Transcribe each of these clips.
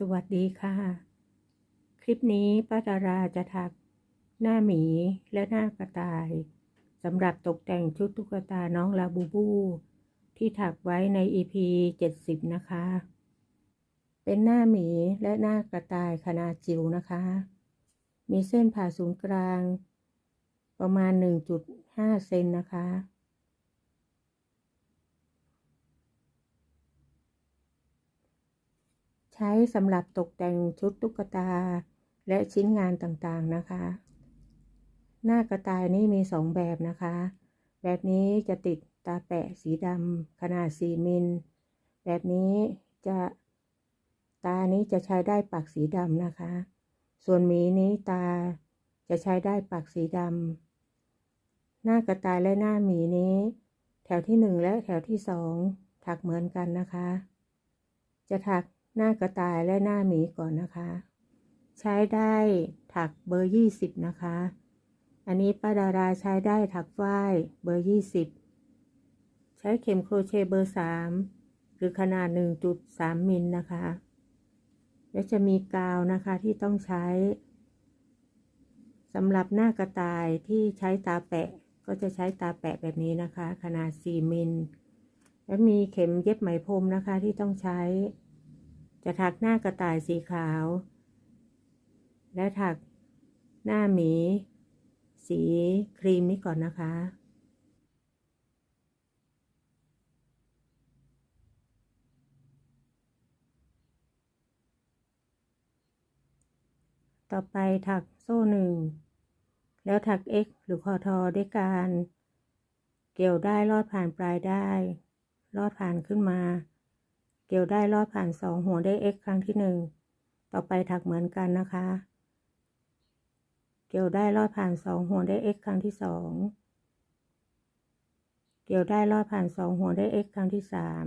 สวัสดีค่ะ คลิปนี้ป้าดาราจะถักหน้าหมีและหน้ากระต่ายสำหรับตกแต่งชุดตุ๊กตาน้องลาบูบู ที่ถักไว้ใน EP 70 นะคะ เป็นหน้าหมีและหน้ากระต่ายขนาดจิ๋วนะคะ มีเส้นผ่าศูนย์กลาง ประมาณ 1.5 เซนนะคะ ใช้สำหรับตกแต่งชุดตุ๊กตา และชิ้นงานต่างๆนะคะ หน้ากระต่ายนี่มีสองแบบนะคะ แบบนี้จะติดตาแปะสีดำขนาด 4 มิล แบบนี้จะตานี้จะใช้ได้ปักสีดำนะคะ ส่วนหมีนี้ตาจะใช้ได้ปักสีดำหน้ากระต่ายและหน้าหมีนี้ แถวที่หนึ่งและแถวที่สองถักเหมือนกันนะคะ จะถัก หน้ากระต่ายและหน้าหมีก่อนนะคะ ใช้ได้ถักเบอร์ยี่สิบนะคะ อันนี้ป้าดาราใช้ได้ถักฝ้ายเบอร์ยี่สิบใช้เข็มโครเชต์เบอร์สามหรือขนาดหนึ่งจุดสามมิลนะคะ และจะมีกาวนะคะที่ต้องใช้สำหรับหน้ากระต่ายที่ใช้ตาแปะก็จะใช้ตาแปะแบบนี้นะคะ ขนาด 4 มิล และมีเข็มเย็บไหมพรมนะคะที่ต้องใช้ จะถักหน้ากระต่ายสีขาว และถักหน้าหมี สีครีมนี้ก่อนนะคะต่อไปถักโซ่หนึ่ง แล้วถัก x หรือคอทอด้วยการ เกี่ยวได้ลอดผ่านปลายได้ ลอดผ่านขึ้นมา เกี่ยวได้ลอดผ่านสองหัวได้ x ครั้งที่หนึ่งต่อไปถักเหมือนกันนะคะ เกี่ยวได้ลอดผ่านสองหัวได้ x ครั้งที่สองเกี่ยวได้ลอดผ่านสองหัวได้ x ครั้งที่สาม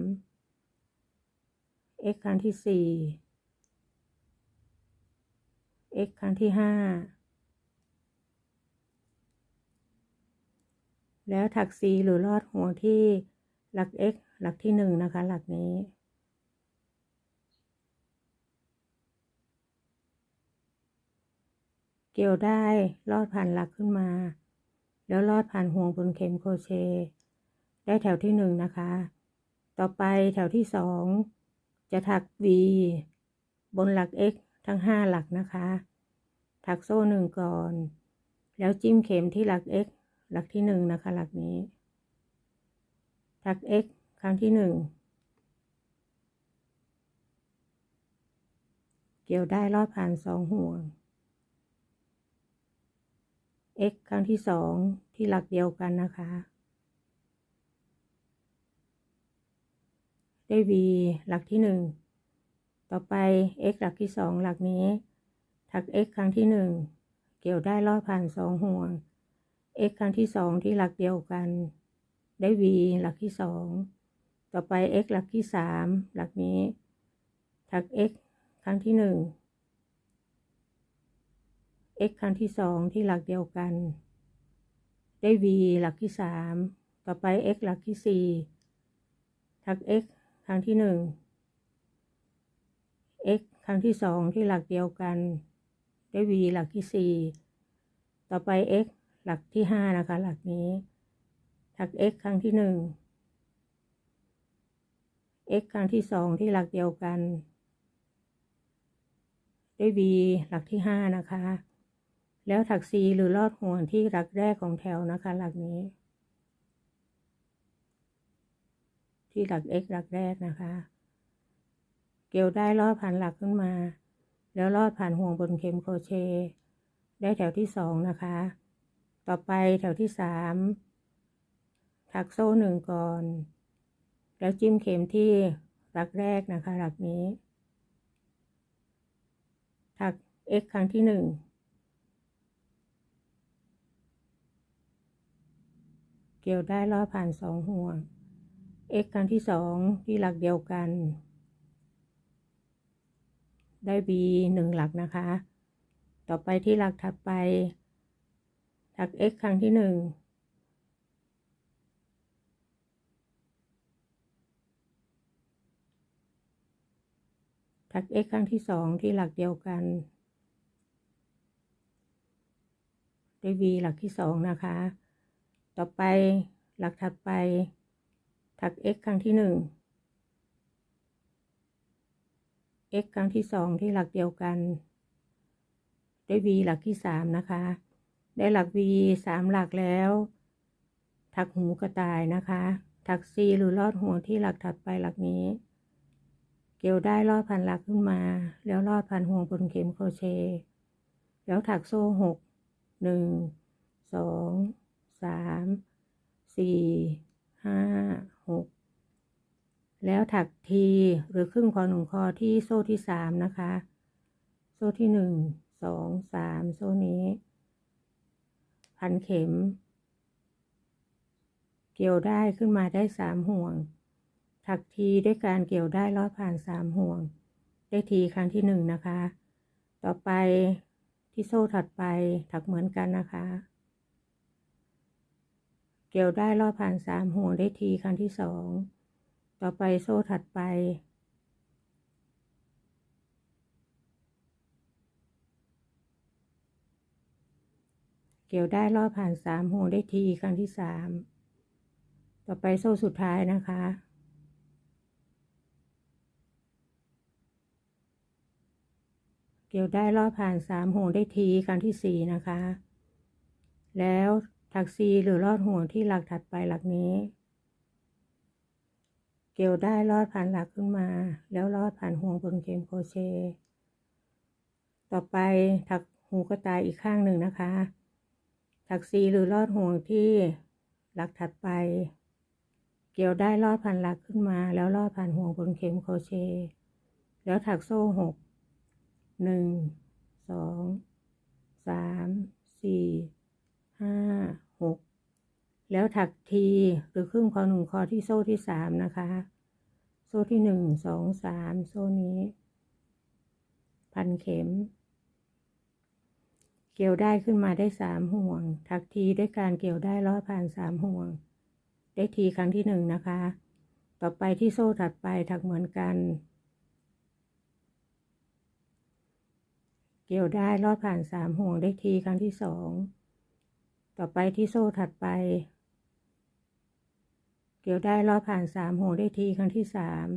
x ครั้งที่สี่ x ครั้งที่ห้าแล้วถัก c หรือลอดหัวที่หลัก x หลักที่หนึ่งนะคะ หลักนี้ เกี่ยวได้ลอดผ่านหลักขึ้นมา แล้วลอดผ่านห่วงบนเข็มโครเชต์ได้แถวที่หนึ่งนะคะ ต่อไปแถวที่สองจะถัก v บนหลัก x ทั้งห้าหลักนะคะ ถักโซ่หนึ่งก่อน แล้วจิ้มเข็มที่หลัก x หลักที่หนึ่งนะคะ หลักนี้ ถัก x ครั้งที่หนึ่งเกี่ยวได้ลอดผ่านสองห่วง x ครั้งที่สองที่หลักเดียวกันนะคะ ได้ v หลักที่หนึ่งต่อไป x หลักที่สองหลักนี้ ถัก x ครั้งที่หนึ่งเกี่ยวได้ลอดผ่านสองห่วง x ครั้งที่สองที่หลักเดียวกัน ได้ v หลักที่สองต่อไป x หลักที่สามหลักนี้ ถัก x ครั้งที่หนึ่ง x ครั้งที่สองที่หลักเดียวกัน ได้ v หลักที่สามต่อไป x หลักที่สี่ถัก x ครั้งที่หนึ่ง x ครั้งที่สองที่หลักเดียวกัน ได้ v หลักที่สี่ต่อไป x หลักที่ห้านะคะ หลักนี้ถัก x ครั้งที่หนึ่ง x ครั้งที่สองที่หลักเดียวกัน ได้ v หลักที่ห้านะคะ แล้วถัก c หรือลอดห่วงที่หลักแรกของแถวนะคะ หลักนี้ ที่หลัก x หลักแรกนะคะ เกี่ยวได้ลอดผ่านหลักขึ้นมา แล้วลอดผ่านห่วงบนเข็มโครเชต์ได้แถวที่สองนะคะ ต่อไปแถวที่สามถักโซ่หนึ่งก่อน แล้วจิ้มเข็มที่หลักแรกนะคะ หลักนี้ ถัก x ครั้งที่หนึ่ง เกี่ยวได้ลอดผ่านสองห่วง x ครั้งที่สองที่หลักเดียวกัน ได้ b หนึ่งหลักนะคะ ต่อไปที่หลักถัดไปถัก x ครั้งที่หนึ่งถัถัก x ครั้งที่สองที่หลักเดียวกัน ได้ v หลักที่สองนะคะ ต่อไปหลักถัดไป ถัก x ครั้งที่หนึ่ง x ครั้งที่สองที่หลักเดียวกัน ด้วย v หลักที่สามนะคะ ได้หลัก v สามหลักแล้ว ถักหูกระต่ายนะคะ ถัก c หรือลอดหัวที่หลักถัดไปหลักนี้ เกี่ยวได้ลอดพันหลักขึ้นมา แล้วลอดพันห่วงบนเข็มโครเชต์แล้วถักโซ่หกหนึ่งสอง สามสี่ห้าหกแล้วถักทีหรือครึ่งคอหนึ่งคอที่โซ่ที่สามนะคะ โซ่ที่หนึ่งสองสามโซ่นี้ พันเข็ม เกี่ยวได้ขึ้นมาได้สามห่วง ถักทีด้วยการเกี่ยวได้ลอดผ่านสามห่วง ได้ทีครั้งที่หนึ่งนะคะ ต่อไปที่โซ่ถัดไปถักเหมือนกันนะคะ เกี่ยวได้ลอดผ่านสามห่วงได้ทีครั้งที่สอง ต่อไปโซ่ถัดไป เกี่ยวได้ลอดผ่านสามห่วงได้ทีครั้งที่สาม ต่อไปโซ่สุดท้ายนะคะเกี่ยวได้ลอดผ่านสามห่วงได้ทีครั้งที่สี่นะคะ แล้ว ถักซีหรือลอดห่วงที่หลักถัดไปหลักนี้ เกี่ยวได้ลอดผ่านหลักขึ้นมา แล้วลอดผ่านห่วงบนเข็มโคเชต่อไปถักหูกระต่ายอีกข้างหนึ่งนะคะ ถักซีหรือลอดห่วงที่หลักถัดไป เกี่ยวได้ลอดผ่านหลักขึ้นมา แล้วลอดผ่านห่วงบนเข็มโคเชแล้วถักโซ่หกหนึ่งสองสามสี่ห้า หกแล้วถักทีหรือครึ่งคอหนึ่งคอที่โซ่ที่สามนะคะ โซ่ที่หนึ่งสองสามโซ่นี้ พันเข็ม เกี่ยวได้ขึ้นมาได้สามห่วง ถักทีด้วยการเกี่ยวได้ลอดผ่านสามห่วง ได้ทีครั้งที่หนึ่งนะคะ ต่อไปที่โซ่ถัดไปถักเหมือนกัน เกี่ยวได้ลอดผ่านสามห่วงได้ทีครั้งที่สอง ต่อไปที่โซ่ถัดไป เกี่ยวได้ลอดผ่านสามห่วงได้ทีครั้งที่สาม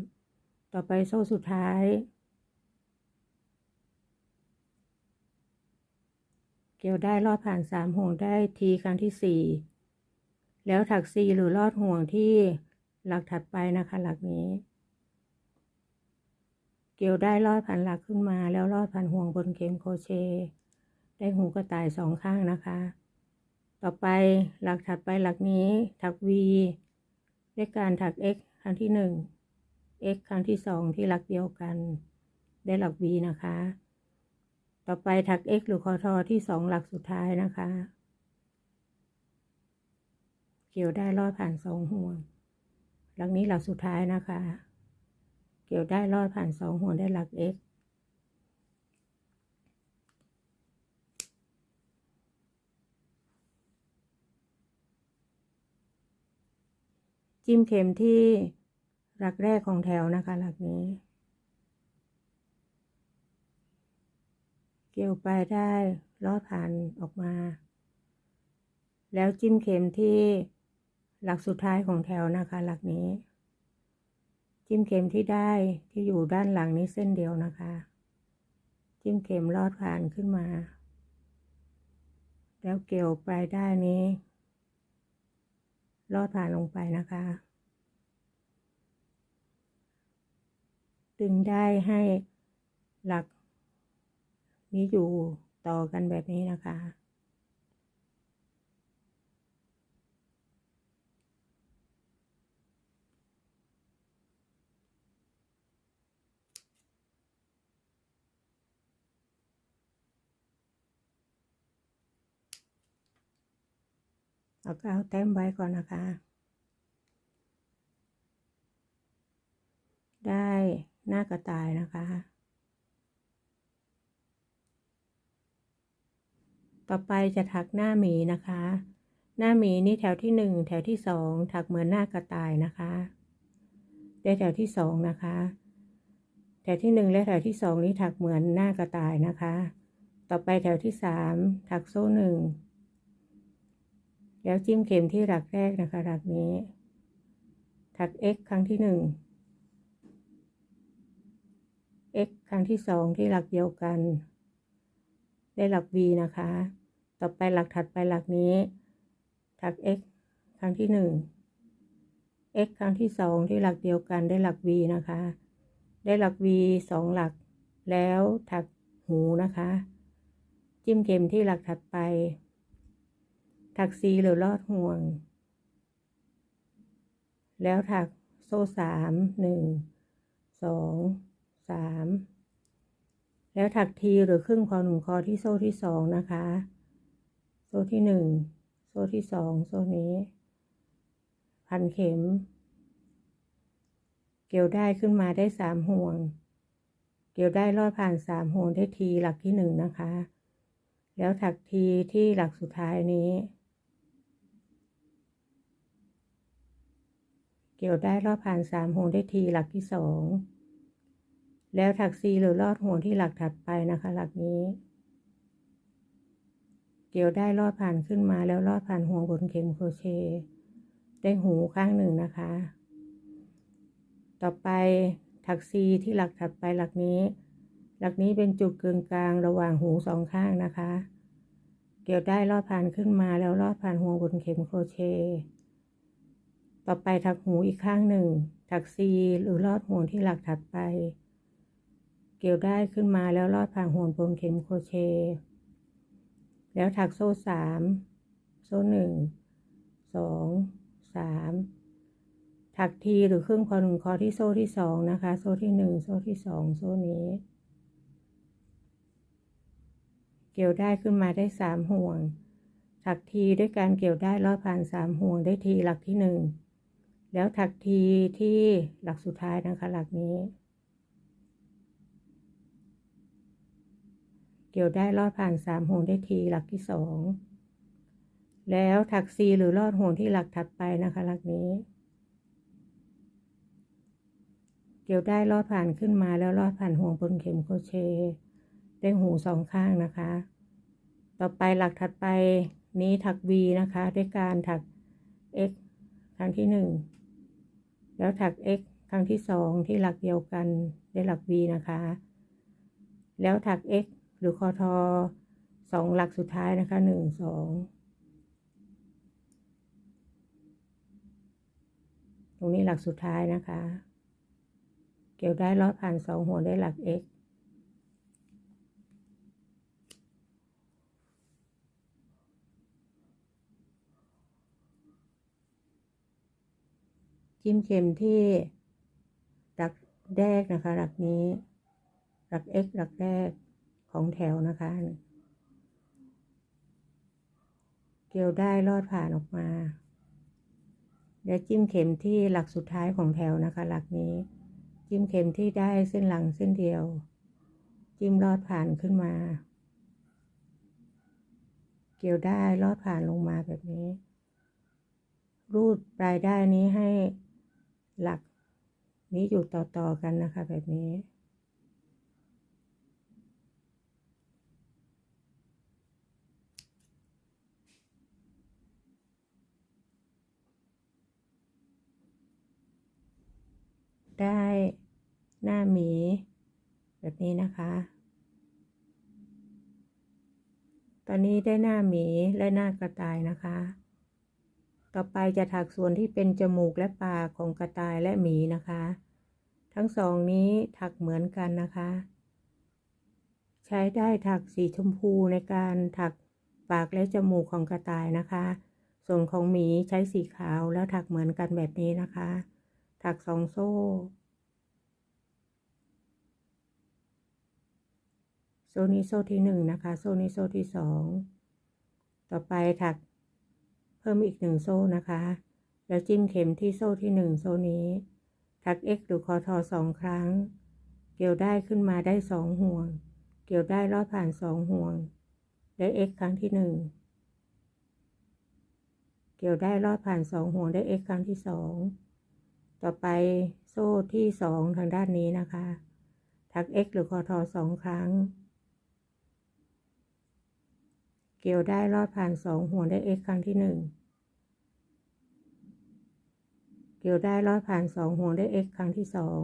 ต่อไปโซ่สุดท้าย เกี่ยวได้ลอดผ่านสามห่วงได้ทีครั้งที่สี่แล้วถักซีหรือลอดห่วงที่หลักถัดไปนะคะ หลักนี้ เกี่ยวได้ลอดผ่านหลักขึ้นมา แล้วลอดผ่านห่วงบนเข็มโครเชต์ได้หูกระต่ายสองข้างนะคะ ต่อไปหลักถัดไปหลักนี้ถัก V ด้วยการถัก x ครั้งที่หนึ่ง x ครั้งที่สองที่หลักเดียวกัน ได้หลัก V นะคะ ต่อไปถัก x หรือคอทอที่สองหลักสุดท้ายนะคะ เกี่ยวได้ลอดผ่านสองห่วง หลักนี้หลักสุดท้ายนะคะ เกี่ยวได้ลอดผ่านสองห่วงได้หลัก x จิ้มเข็มที่หลักแรกของแถวนะคะ หลักนี้ เกี่ยวไปได้ลอดผ่านออกมา แล้วจิ้มเข็มที่หลักสุดท้ายของแถวนะคะ หลักนี้ จิ้มเข็มที่ได้ที่อยู่ด้านหลังนี้เส้นเดียวนะคะ จิ้มเข็มลอดผ่านขึ้นมา แล้วเกี่ยวปลายได้นี้ ลอดผ่านลงไปนะคะ ดึงได้ให้หลักนี้อยู่ต่อกันแบบนี้นะคะ เอาก็เอาแต้มไว้ก่อนนะคะ ได้หน้ากระต่ายนะคะ ต่อไปจะถักหน้าหมีนะคะ หน้าหมีนี่แถวที่หนึ่งแถวที่สองถักเหมือนหน้ากระต่ายนะคะได้แถวที่สองนะคะ แถวที่หนึ่งและแถวที่สองนี้ถักเหมือนหน้ากระต่ายนะคะ ต่อไปแถวที่สามถักโซ่หนึ่ง แล้วจิ้มเข็มที่หลักแรกนะคะ หลักนี้ ถัก x ครั้งที่หนึ่ง x ครั้งที่สองที่หลักเดียวกัน ได้หลัก v นะคะ ต่อไปหลักถัดไปหลักนี้ ถัก x ครั้งที่หนึ่ง x ครั้งที่สองที่หลักเดียวกันได้หลัก v นะคะ ได้หลัก v สองหลัก แล้วถักหูนะคะ จิ้มเข็มที่หลักถัดไป ถัก c หรือลอดห่วง แล้วถักโซ่สามหนึ่งสองสามแล้วถักทีหรือครึ่งคอหนึ่งคอที่โซ่ที่สองนะคะ โซ่ที่หนึ่งโซ่ที่สองโซ่นี้ พันเข็ม เกี่ยวได้ขึ้นมาได้สามห่วง เกี่ยวได้ลอดผ่านสามห่วงได้ทีหลักที่หนึ่งนะคะ แล้วถักทีที่หลักสุดท้ายนี้ เกี่ยวได้ลอดผ่านสามห่วงได้ทีหลักที่สองแล้วถักซีหรือลอดห่วงที่หลักถัดไปนะคะ หลักนี้ เกี่ยวได้ลอดผ่านขึ้นมาแล้วลอดผ่านห่วงบนเข็มโครเชต์ได้หูข้างหนึ่งนะคะ ต่อไปถักซีที่หลักถัดไปหลักนี้ หลักนี้เป็นจุดกึ่งกลางระหว่างหูสองข้างนะคะ เกี่ยวได้ลอดผ่านขึ้นมาแล้วลอดผ่านห่วงบนเข็มโครเชต์ ต่อไปถักหูอีกข้างหนึ่ง ถักซีหรือลอดห่วงที่หลักถัดไป เกี่ยวได้ขึ้นมาแล้วลอดผ่านห่วงบนเข็มโครเชต์แล้วถักโซ่สามโซ่หนึ่งสองสามถักทีหรือครึ่งคอหนึ่งคอที่โซ่ที่สองนะคะ โซ่ที่หนึ่งโซ่ที่สองโซ่นี้ เกี่ยวได้ขึ้นมาได้สามห่วง ถักทีด้วยการเกี่ยวได้ลอดผ่านสามห่วงได้ทีหลักที่หนึ่ง แล้วถักทีที่หลักสุดท้ายนะคะ หลักนี้ เกี่ยวได้ลอดผ่านสามห่วงได้ทีหลักที่สองแล้วถักซีหรือลอดห่วงที่หลักถัดไปนะคะ หลักนี้ เกี่ยวได้ลอดผ่านขึ้นมาแล้วลอดผ่านห่วงบนเข็มโคเชต์ได้หูสองข้างนะคะ ต่อไปหลักถัดไปนี้ถัก V นะคะ ด้วยการถัก x ครั้งที่หนึ่ง แล้วถัก x ครั้งที่สองที่หลักเดียวกันได้หลัก V นะคะ แล้วถัก x หรือคอทอสองหลักสุดท้ายนะคะหนึ่งสองตรงนี้หลักสุดท้ายนะคะ เกี่ยวได้ลอดผ่านสองหัวได้หลัก x จิ้มเข็มที่หลักแรกนะคะ หลักนี้ หลัก x หลักแรกของแถวนะคะ เกี่ยวได้ลอดผ่านออกมาแล้วจิ้มเข็มที่หลักสุดท้ายของแถวนะคะ หลักนี้ จิ้มเข็มที่ได้เส้นหลังเส้นเดียว จิ้มลอดผ่านขึ้นมา เกี่ยวได้ลอดผ่านลงมาแบบนี้ รูดปลายได้นี้ให้ หลักนี้อยู่ต่อๆกันนะคะ แบบนี้ ได้หน้าหมี แบบนี้นะคะ ตอนนี้ได้หน้าหมีและหน้ากระต่ายนะคะ ต่อไปจะถักส่วนที่เป็นจมูกและปากของกระต่ายและหมีนะคะ ทั้งสองนี้ถักเหมือนกันนะคะ ใช้ได้ถักสีชมพูในการถักปากและจมูกของกระต่ายนะคะ ส่วนของหมีใช้สีขาวแล้วถักเหมือนกันแบบนี้นะคะ ถักสองโซ่โซ่นี้โซ่ที่หนึ่งนะคะ โซ่นี้โซ่ที่สอง ต่อไปถัก เพิ่มอีกหนึ่งโซ่นะคะ แล้วจิ้มเข็มที่โซ่ที่หนึ่งโซ่นี้ถัก x หรือคอทอสองครั้ง เกี่ยวได้ขึ้นมาได้สองห่วง เกี่ยวได้ลอดผ่านสองห่วง ได้ x ครั้งที่หนึ่งเกี่ยวได้ลอดผ่านสองห่วงได้ x ครั้งที่สองต่อไปโซ่ที่สองทางด้านนี้นะคะถัก x หรือคอทอสองครั้ง เกี่ยวได้ลอดผ่านสองห่วงได้ x ครั้งที่หนึ่งเกี่ยวได้ลอดผ่านสองห่วงได้ x ครั้งที่สอง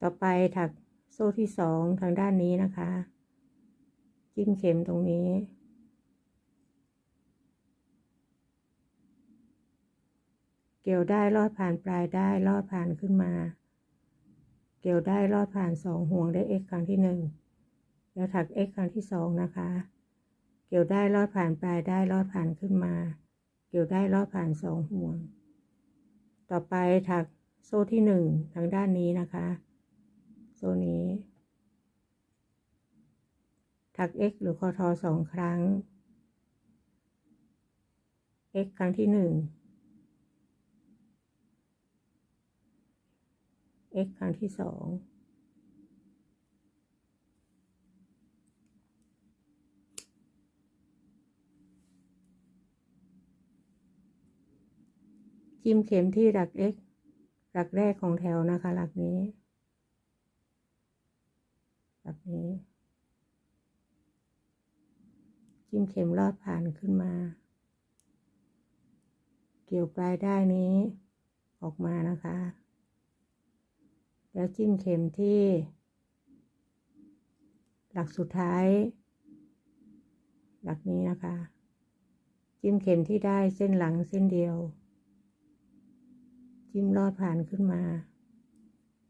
ต่อไปถักโซ่ที่สองทางด้านนี้นะคะ จิ้มเข็มตรงนี้ เกี่ยวได้ลอดผ่านปลายได้ลอดผ่านขึ้นมา เกี่ยวได้ลอดผ่านสองห่วงได้ x ครั้งที่หนึ่งแล้วถัก x ครั้งที่สองนะคะ เกี่ยวได้ลอดผ่านปลายได้ลอดผ่านขึ้นมา เกี่ยวได้ลอดผ่านสองห่วง ต่อไปถักโซ่ที่หนึ่งทางด้านนี้นะคะ โซ่นี้ ถัก x หรือคอทอสองครั้ง x ครั้งที่หนึ่ง x ครั้งที่สอง จิ้มเข็มที่หลัก x หลักแรกของแถวนะคะ หลักนี้ หลักนี้ จิ้มเข็มลอดผ่านขึ้นมา เกี่ยวปลายได้นี้ออกมานะคะ แล้วจิ้มเข็มที่ หลักสุดท้าย หลักนี้นะคะ จิ้มเข็มที่ได้เส้นหลังเส้นเดียว จิ้มลอดผ่านขึ้นมา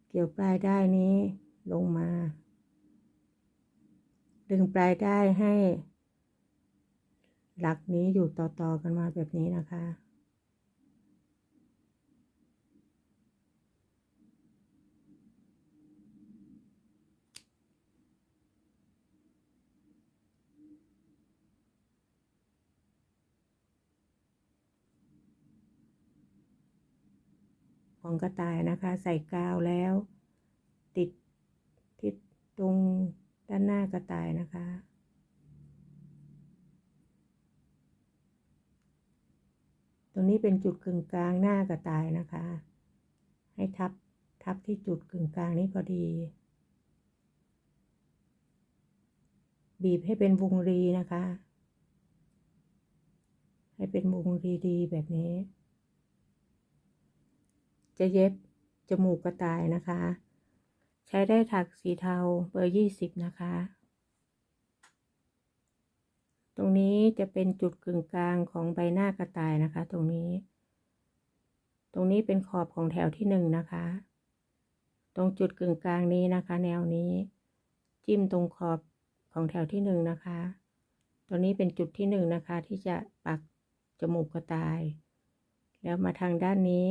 เกี่ยวปลายได้นี้ลงมา ดึงปลายได้ให้ หลักนี้อยู่ต่อๆกันมาแบบนี้นะคะ ของกระต่ายนะคะ ใส่กาวแล้ว ติดที่ตรงด้านหน้ากระต่ายนะคะ ตรงนี้เป็นจุดกึ่งกลางหน้ากระต่ายนะคะ ให้ทับทับที่จุดกึ่งกลางนี้พอดี บีบให้เป็นวงรีนะคะ ให้เป็นวงรีดีแบบนี้ จะเย็บจมูกกระต่ายนะคะ ใช้ได้ถักสีเทาเบอร์ยี่สิบนะคะ ตรงนี้จะเป็นจุดกึ่งกลางของใบหน้ากระต่ายนะคะ ตรงนี้ ตรงนี้เป็นขอบของแถวที่หนึ่งนะคะ ตรงจุดกึ่งกลางนี้นะคะ แนวนี้ จิ้มตรงขอบของแถวที่หนึ่งนะคะตัวนี้เป็นจุดที่หนึ่งนะคะ ที่จะปักจมูกกระต่าย แล้วมาทางด้านนี้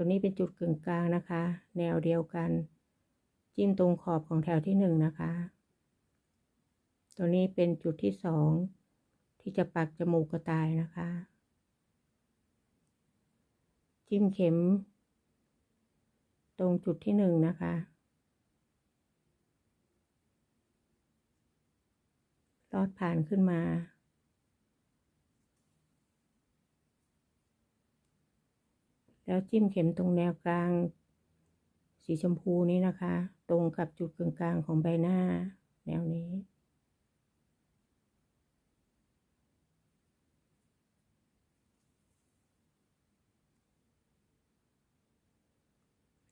ตัวนี้เป็นจุดกึ่งกลางนะคะ แนวเดียวกัน จิ้มตรงขอบของแถวที่หนึ่งนะคะ ตัวนี้เป็นจุดที่สองที่จะปักจมูกกระต่ายนะคะ จิ้มเข็ม ตรงจุดที่หนึ่งนะคะ ลอดผ่านขึ้นมา แล้วจิ้มเข็มตรงแนวกลาง สีชมพูนี้นะคะ ตรงกับจุดกึ่งกลางของใบหน้า แนวนี้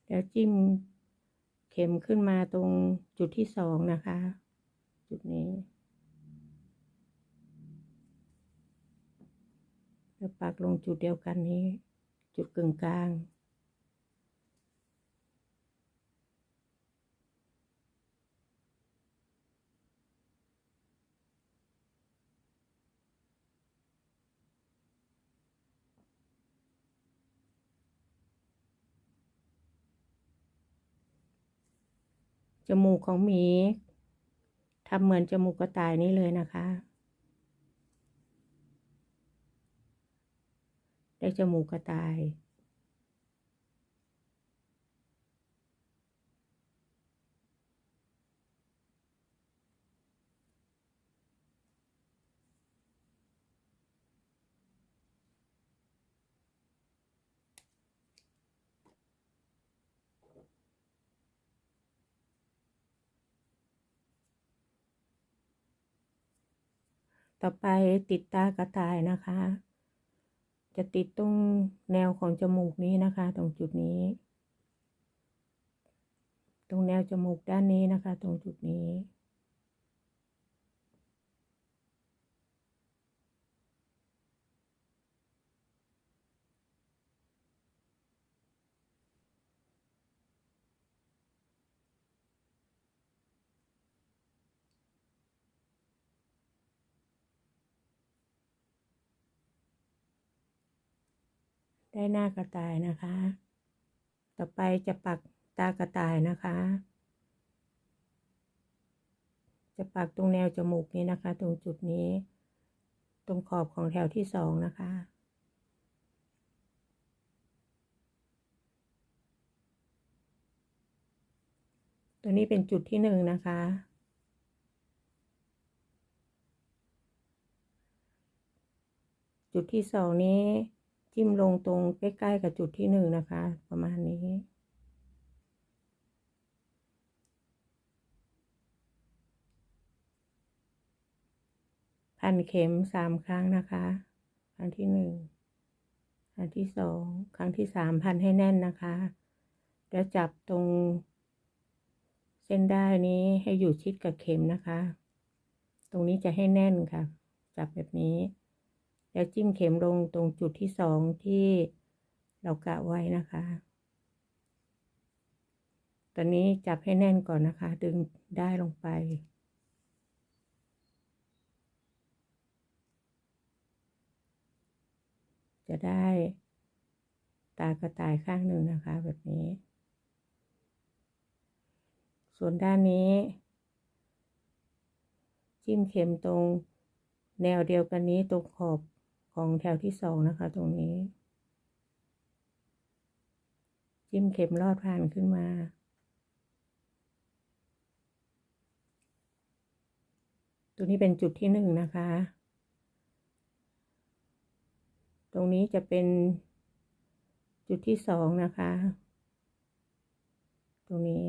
แล้วจิ้มเข็มขึ้นมาตรงจุดที่สองนะคะ จุดนี้แล้วปักลงจุดเดียวกันนี้ จุดกึ่งกลาง จมูกของหมีทำเหมือนจมูกกระต่ายนี่เลยนะคะ จากจมูกกระต่ายต่อไปติดตากระต่ายนะคะ จะติดตรงแนวของจมูกนี้นะคะ ตรงจุดนี้ ตรงแนวจมูกด้านนี้นะคะ ตรงจุดนี้ ได้หน้ากระต่ายนะคะ ต่อไปจะปักตากระต่ายนะคะ จะปักตรงแนวจมูกนี้นะคะ ตรงจุดนี้ ตรงขอบของแถวที่สองนะคะตัวนี้เป็นจุดที่หนึ่งนะคะ จุดที่สองนี้ จิ้มลงตรงใกล้ๆกับจุดที่หนึ่งนะคะ ประมาณนี้ พันเข็มสามครั้งนะคะ ครั้งที่หนึ่งครั้งที่สองครั้งที่สามพันให้แน่นนะคะ แล้วจับตรง เส้นได้นี้ให้อยู่ชิดกับเข็มนะคะ ตรงนี้จะให้แน่นค่ะ จับแบบนี้ แล้วจิ้มเข็มลงตรงจุดที่สองที่เรากะไว้นะคะ ตอนนี้จับให้แน่นก่อนนะคะ ดึงได้ลงไป จะได้ตากระต่ายข้างหนึ่งนะคะ แบบนี้ ส่วนด้านนี้ จิ้มเข็มตรงแนวเดียวกันนี้ตรงขอบ ของแถวที่สองนะคะ ตรงนี้ จิ้มเข็มลอดผ่านขึ้นมาตัวนี้เป็นจุดที่หนึ่งนะคะ ตรงนี้จะเป็นจุดที่สองนะคะ ตรงนี้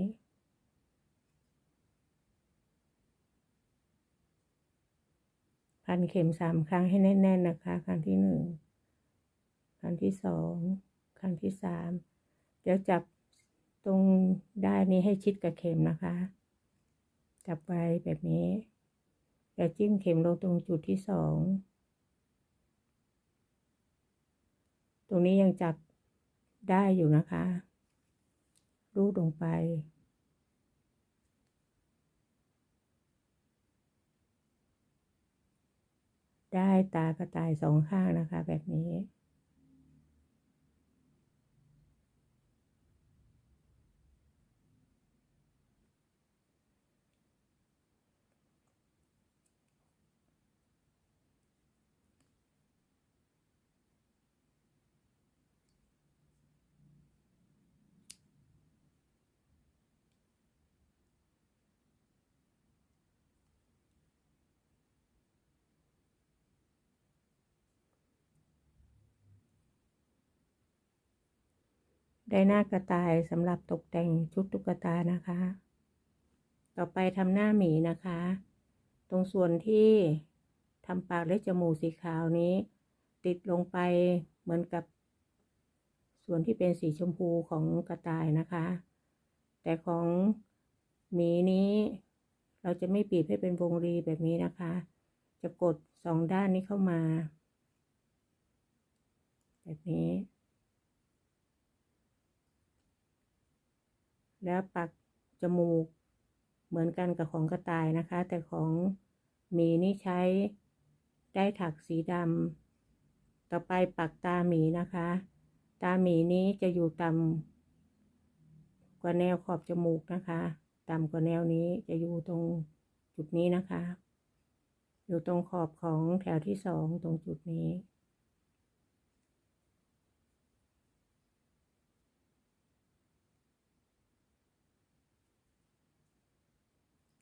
พันเข็มสามครั้งให้แน่นๆนะคะ ครั้งที่หนึ่งครั้งที่สองครั้งที่สามเดี๋ยวจับตรงได้านนี้ให้ชิดกับเข็มนะคะ จับไว้แบบนี้แล้วจิ้มเข็มลงตรงจุดที่สองตรงนี้ยังจับได้อยู่นะคะ รูดลงไป ได้ตากระต่ายสองข้างนะคะ แบบนี้ ได้หน้ากระต่ายสำหรับตกแต่งชุดตุ๊กตานะคะ ต่อไปทำหน้าหมีนะคะ ตรงส่วนที่ทำปากและจมูกสีขาวนี้ ติดลงไปเหมือนกับ ส่วนที่เป็นสีชมพูของกระต่ายนะคะ แต่ของหมีนี้ เราจะไม่ปีบให้เป็นวงรีแบบนี้นะคะ จะกดสองด้านนี้เข้ามา แบบนี้ แล้วปักจมูกเหมือนกันกับของกระต่ายนะคะ แต่ของหมีนี่ใช้ได้ถักสีดำต่อไปปักตาหมีนะคะ ตาหมีนี้จะอยู่ต่ำกว่าแนวขอบจมูกนะคะ ต่ำกว่าแนวนี้จะอยู่ตรงจุดนี้นะคะ อยู่ตรงขอบของแถวที่สองตรงจุดนี้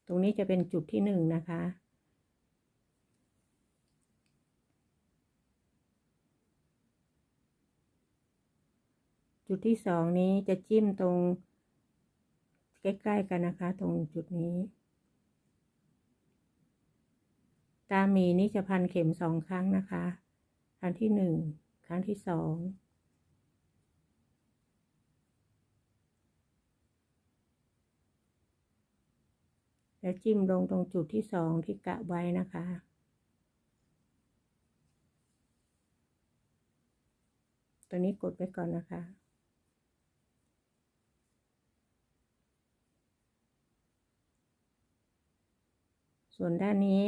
ตรงนี้จะเป็นจุดที่หนึ่งนะคะ จุดที่สองนี้จะจิ้มตรงใกล้ๆกันนะคะ ตรงจุดนี้ ตาหมีนี่จะพันเข็มสองครั้งนะคะ ครั้งที่หนึ่งครั้งที่สอง แล้วจิ้มลงตรงจุดที่สองที่กะไว้นะคะ ตัวนี้กดไว้ก่อนนะคะส่วนด้านนี้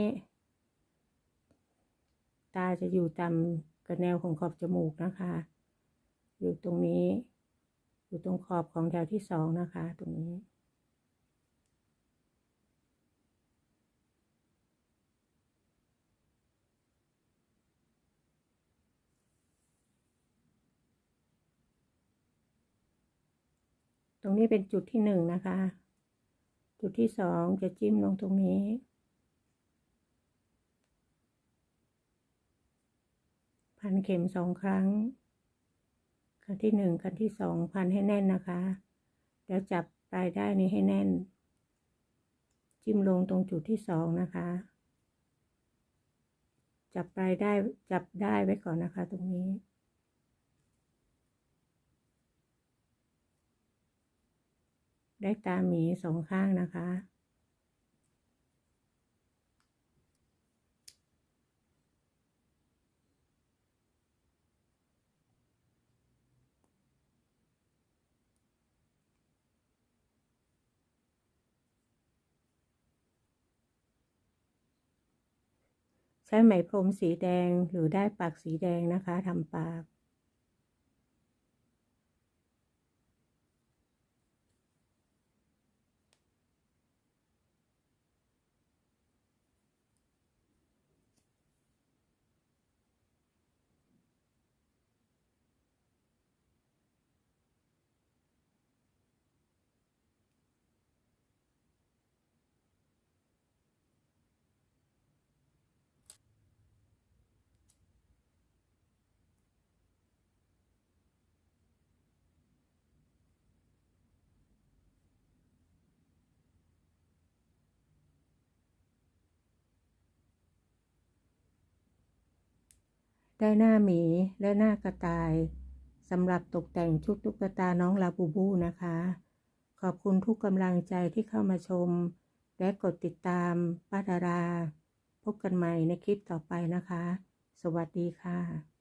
ตาจะอยู่ตามกระแนวของขอบจมูกนะคะ อยู่ตรงนี้ อยู่ตรงขอบของแถวที่สองนะคะ ตรงนี้ รงนี้เป็นจุดที่หนึ่งนะคะ จุดที่สองจะจิ้มลงตรงนี้ พันเข็มสองครั้งครั้งที่หนึ่งครั้งที่สองพันให้แน่นนะคะ แล้วจับปลายได้นี้ให้แน่น จิ้มลงตรงจุดที่สองนะคะ จับปลายได้จับได้ไว้ก่อนนะคะตรงนี้ ได้ตาหมีสองข้างนะคะ ใช้ไหมพรมสีแดงหรือได้ปากสีแดงนะคะทำปาก ได้หน้าหมีและหน้ากระต่ายสำหรับตกแต่งชุดตุ๊กตาน้องลาบูบูนะคะ ขอบคุณทุกกำลังใจที่เข้ามาชม และกดติดตามป้าดารา พบกันใหม่ในคลิปต่อไปนะคะ สวัสดีค่ะ